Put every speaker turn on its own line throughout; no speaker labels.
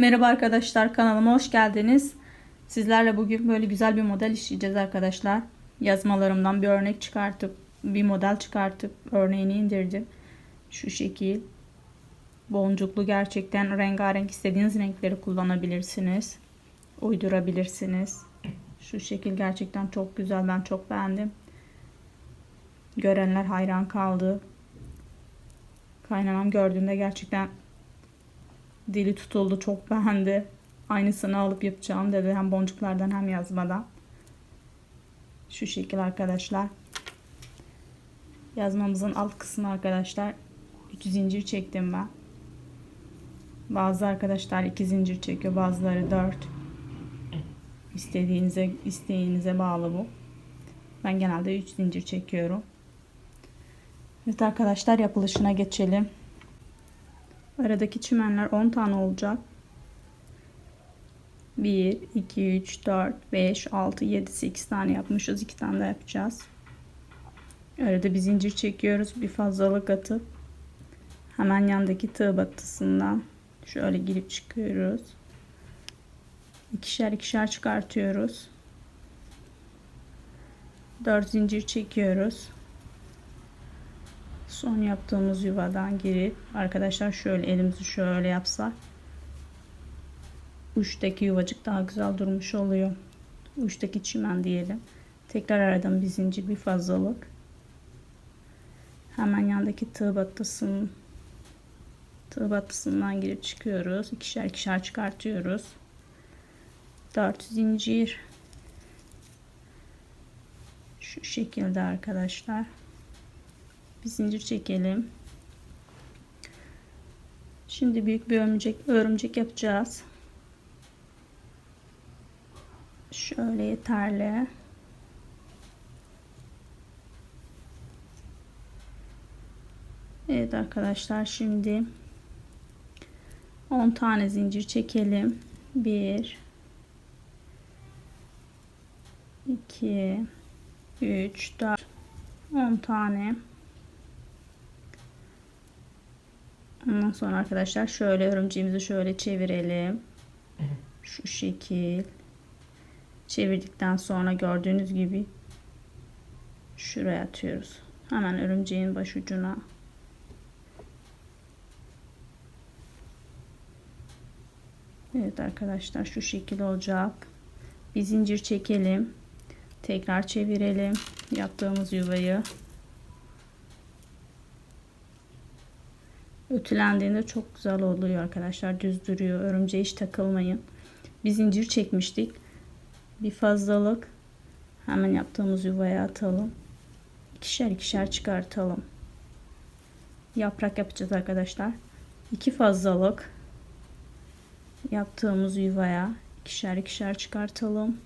Merhaba arkadaşlar kanalıma hoş geldiniz. Sizlerle bugün böyle güzel bir model işleyeceğiz arkadaşlar. Yazmalarımdan bir örnek çıkartıp bir model çıkartıp örneğini indirdim. Şu şekil. Boncuklu gerçekten rengarenk istediğiniz renkleri kullanabilirsiniz. Uydurabilirsiniz. Şu şekil gerçekten çok güzel. Ben çok beğendim. Görenler hayran kaldı. Kaynanam gördüğünde gerçekten dili tutuldu. Çok beğendi. Aynısını alıp yapacağım dedi. Hem boncuklardan hem yazmadan. Şu şekil arkadaşlar. Yazmamızın alt kısmı arkadaşlar 3 zincir çektim ben. Bazı arkadaşlar 2 zincir çekiyor. Bazıları 4. İstediğinize, isteğinize bağlı bu. Ben genelde 3 zincir çekiyorum. Evet arkadaşlar yapılışına geçelim. Aradaki çimenler 10 tane olacak. 1, 2, 3, 4, 5, 6, 7, 8 tane yapmışız. 2 tane de yapacağız. Arada bir zincir çekiyoruz. Bir fazlalık atıp hemen yandaki tığ battısından şöyle girip çıkıyoruz. İkişer ikişer çıkartıyoruz. 4 zincir çekiyoruz. Son yaptığımız yuvadan girip arkadaşlar şöyle elimizi şöyle yapsak uçtaki yuvacık daha güzel durmuş oluyor. Uçtaki çimen diyelim. Tekrar aradan bir zincir bir fazlalık. Hemen yandaki tığ battısının tığ battısından girip çıkıyoruz. İkişer ikişer çıkartıyoruz. 4 zincir şu şekilde arkadaşlar bir zincir çekelim. Şimdi büyük bir örümcek örümcek yapacağız. Şöyle yeterli. Evet arkadaşlar şimdi 10 tane zincir çekelim. 1 2 3 4 10 tane Ondan sonra arkadaşlar şöyle örümceğimizi şöyle çevirelim. Şu şekil. Çevirdikten sonra gördüğünüz gibi şuraya atıyoruz. Hemen örümceğin baş ucuna. Evet arkadaşlar şu şekil olacak. Bir zincir çekelim. Tekrar çevirelim yaptığımız yuvayı. Ütülendiğinde çok güzel oluyor arkadaşlar. Düz duruyor. Örümceğe hiç takılmayın. Bir zincir çekmiştik. Bir fazlalık. Hemen yaptığımız yuvaya atalım. İkişer ikişer çıkartalım. Yaprak yapacağız arkadaşlar. İki fazlalık. Yaptığımız yuvaya ikişer ikişer çıkartalım.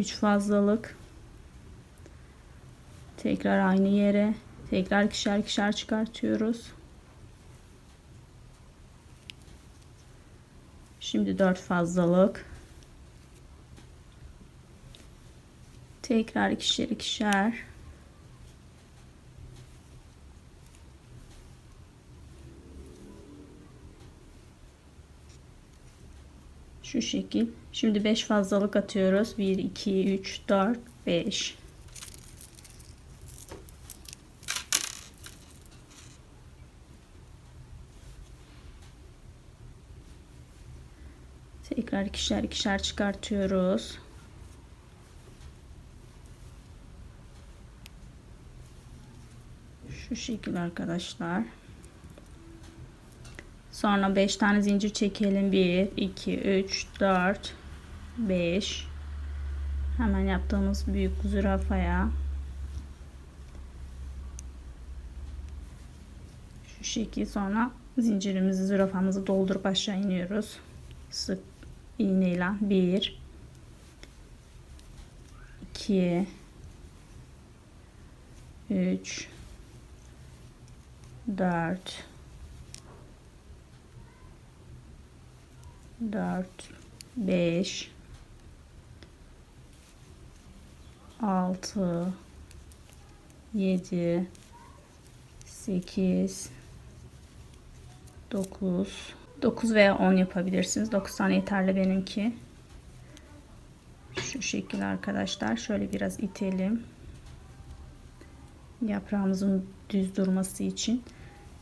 3 fazlalık. Tekrar aynı yere. Tekrar ikişer ikişer çıkartıyoruz. Şimdi 4 fazlalık. Tekrar ikişer ikişer. Şu şekil. Şimdi 5 fazlalık atıyoruz. 1, 2, 3, 4, 5. Tekrar ikişer ikişer çıkartıyoruz. Şu şekil arkadaşlar. Sonra 5 tane zincir çekelim. 1, 2, 3, 4, 5. Hemen yaptığımız büyük zürafaya. Şu şekil sonra zincirimizi zürafamızı doldurup aşağı iniyoruz. Sık iğneyle. 1 2 3 4 4 5 6 7 8 9 9 veya 10 yapabilirsiniz. 9 tane yeterli benimki. Şu şekilde arkadaşlar. Şöyle biraz itelim. Yaprağımızın düz durması için.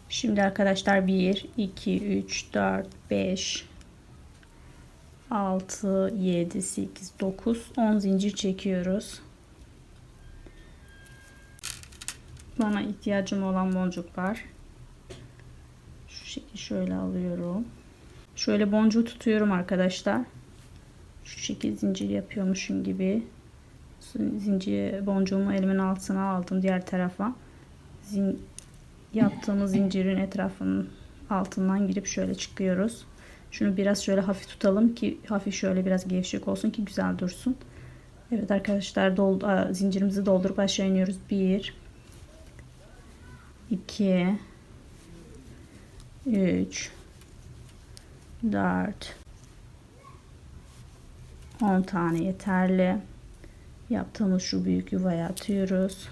Şimdi arkadaşlar 1, 2, 3, 4, 5, 6, 7, 8, 9, 10 zincir çekiyoruz. Bana ihtiyacım olan boncuklar. Şu şekilde şöyle alıyorum. Şöyle boncuğu tutuyorum arkadaşlar. Şu şekilde zincir yapıyormuşum gibi. Zincir boncuğumu elimin altına aldım diğer tarafa. Zin, yaptığımız zincirin etrafının altından girip şöyle çıkıyoruz. Şunu biraz şöyle hafif tutalım ki hafif şöyle biraz gevşek olsun ki güzel dursun. Evet arkadaşlar doldu, zincirimizi doldurup aşağı iniyoruz. 1 2 3 4 10 tane yeterli. Yaptığımız şu büyük yuvaya atıyoruz.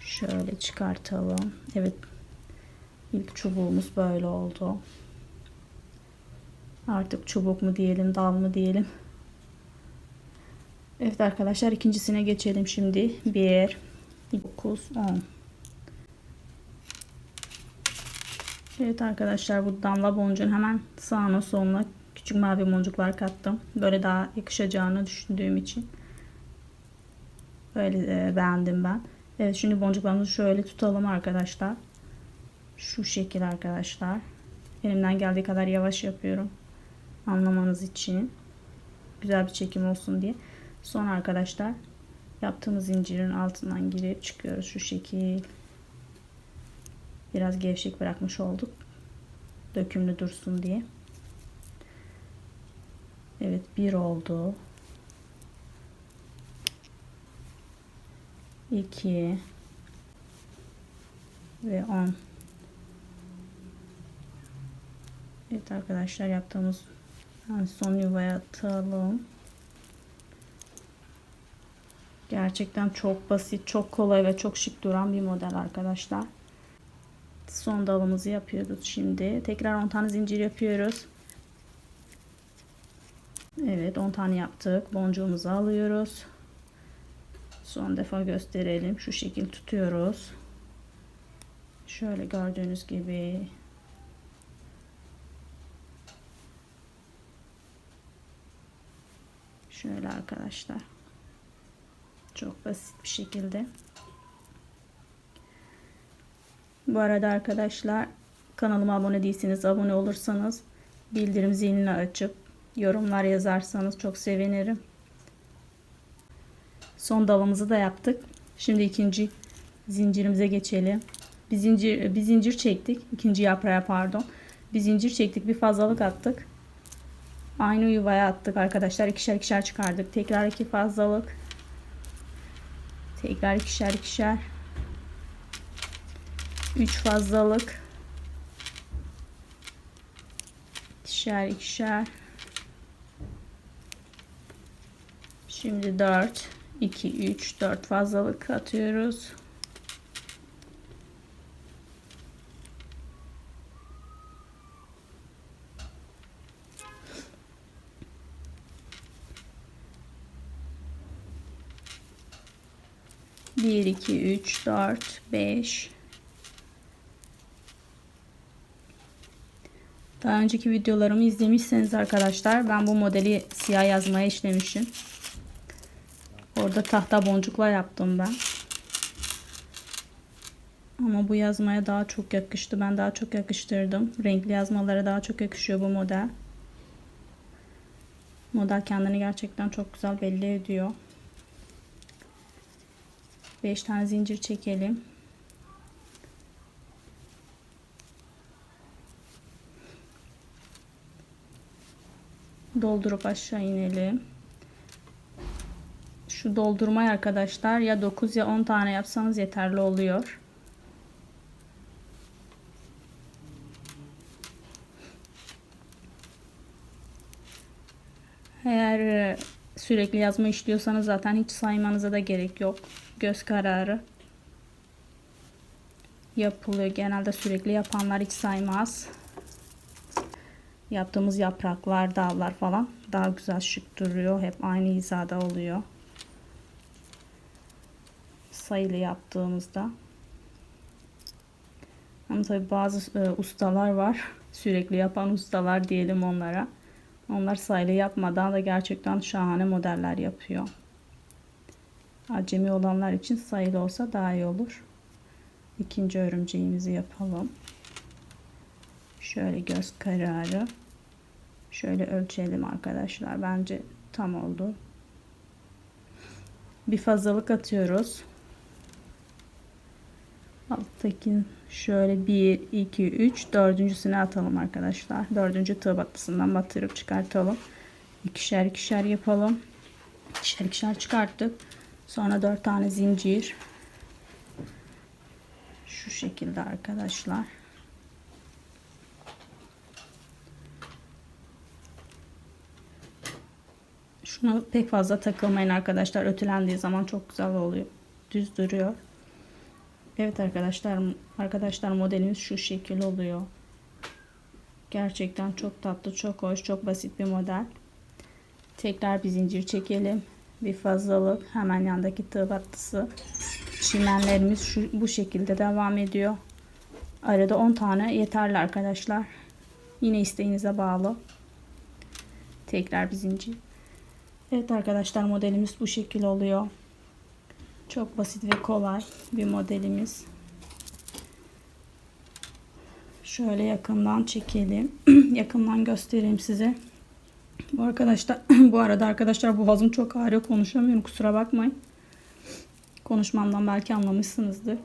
Şöyle çıkartalım. Evet. İlk çubuğumuz böyle oldu. Artık çubuk mu diyelim, dal mı diyelim. Evet arkadaşlar ikincisine geçelim şimdi. 1 9 10 Evet arkadaşlar bu damla boncuğun hemen sağına soluna küçük mavi boncuklar kattım. Böyle daha yakışacağını düşündüğüm için. Böyle e, beğendim ben. Evet şimdi boncuklarımızı şöyle tutalım arkadaşlar. Şu şekil arkadaşlar. Elimden geldiği kadar yavaş yapıyorum. Anlamanız için. Güzel bir çekim olsun diye. Sonra arkadaşlar yaptığımız zincirin altından girip çıkıyoruz. Şu şekil. Biraz gevşek bırakmış olduk. Dökümlü dursun diye. Evet bir oldu. 2 ve 10 Evet arkadaşlar yaptığımız son yuvaya atalım. Gerçekten çok basit, çok kolay ve çok şık duran bir model arkadaşlar. Son dalımızı yapıyoruz şimdi. Tekrar 10 tane zincir yapıyoruz. Evet 10 tane yaptık. Boncuğumuzu alıyoruz. Son defa gösterelim. Şu şekil tutuyoruz. Şöyle gördüğünüz gibi Şöyle arkadaşlar. Çok basit bir şekilde. Bu arada arkadaşlar kanalıma abone değilseniz abone olursanız bildirim zilini açıp yorumlar yazarsanız çok sevinirim. Son dalımızı da yaptık. Şimdi ikinci zincirimize geçelim. Bir zincir, bir zincir çektik. İkinci yaprağa pardon. Bir zincir çektik. Bir fazlalık attık. Aynı yuvaya attık arkadaşlar. ikişer ikişer çıkardık. Tekrar iki fazlalık. Tekrar ikişer ikişer. Üç fazlalık. İkişer ikişer. Şimdi dört. 2 3 4 fazlalık atıyoruz. Bir, iki, üç, dört, beş. Daha önceki videolarımı izlemişseniz arkadaşlar ben bu modeli siyah yazmaya işlemişim. Orada tahta boncukla yaptım ben. Ama bu yazmaya daha çok yakıştı. Ben daha çok yakıştırdım. Renkli yazmalara daha çok yakışıyor bu model. Model kendini gerçekten çok güzel belli ediyor. 5 tane zincir çekelim. Doldurup aşağı inelim. Şu doldurmayı arkadaşlar ya 9 ya 10 tane yapsanız yeterli oluyor. Eğer e, Sürekli yazma işliyorsanız zaten hiç saymanıza da gerek yok. Göz kararı yapılıyor. Genelde sürekli yapanlar hiç saymaz. Yaptığımız yapraklar, dallar falan daha güzel şık duruyor. Hep aynı hizada oluyor. Sayılı yaptığımızda. Ama tabi bazı e, ustalar var. Sürekli yapan ustalar diyelim onlara. Onlar sayılı yapmadan da gerçekten şahane modeller yapıyor. Acemi olanlar için sayılı olsa daha iyi olur. İkinci örümceğimizi yapalım. Şöyle göz kararı. Şöyle ölçelim arkadaşlar. Bence tam oldu. Bir fazlalık atıyoruz. Alttaki şöyle 1, 2, 3, dördüncüsüne atalım arkadaşlar. Dördüncü tığ battısından batırıp çıkartalım. İkişer ikişer yapalım. İkişer ikişer çıkarttık. Sonra dört tane zincir. Şu şekilde arkadaşlar. Şuna pek fazla takılmayın arkadaşlar. Ötülendiği zaman çok güzel oluyor. Düz duruyor. Evet arkadaşlar arkadaşlar modelimiz şu şekil oluyor. Gerçekten çok tatlı, çok hoş, çok basit bir model. Tekrar bir zincir çekelim. Bir fazlalık hemen yandaki tığ battısı. Çimenlerimiz şu, bu şekilde devam ediyor. Arada 10 tane yeterli arkadaşlar. Yine isteğinize bağlı. Tekrar bir zincir. Evet arkadaşlar modelimiz bu şekil oluyor. Çok basit ve kolay bir modelimiz. Şöyle yakından çekelim. yakından göstereyim size. Bu arkadaşlar bu arada arkadaşlar boğazım çok ağrıyor konuşamıyorum kusura bakmayın. Konuşmamdan belki anlamışsınızdır.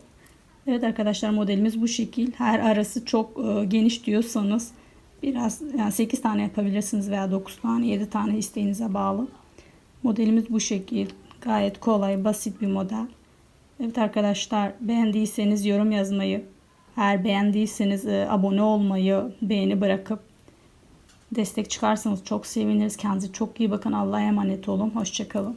Evet arkadaşlar modelimiz bu şekil. Her arası çok e, geniş diyorsanız biraz yani 8 tane yapabilirsiniz veya 9 tane 7 tane isteğinize bağlı. Modelimiz bu şekil. Gayet kolay, basit bir model. Evet arkadaşlar beğendiyseniz yorum yazmayı, eğer beğendiyseniz e, abone olmayı, beğeni bırakıp destek çıkarsanız çok seviniriz. Kendinize çok iyi bakın. Allah'a emanet olun. Hoşçakalın.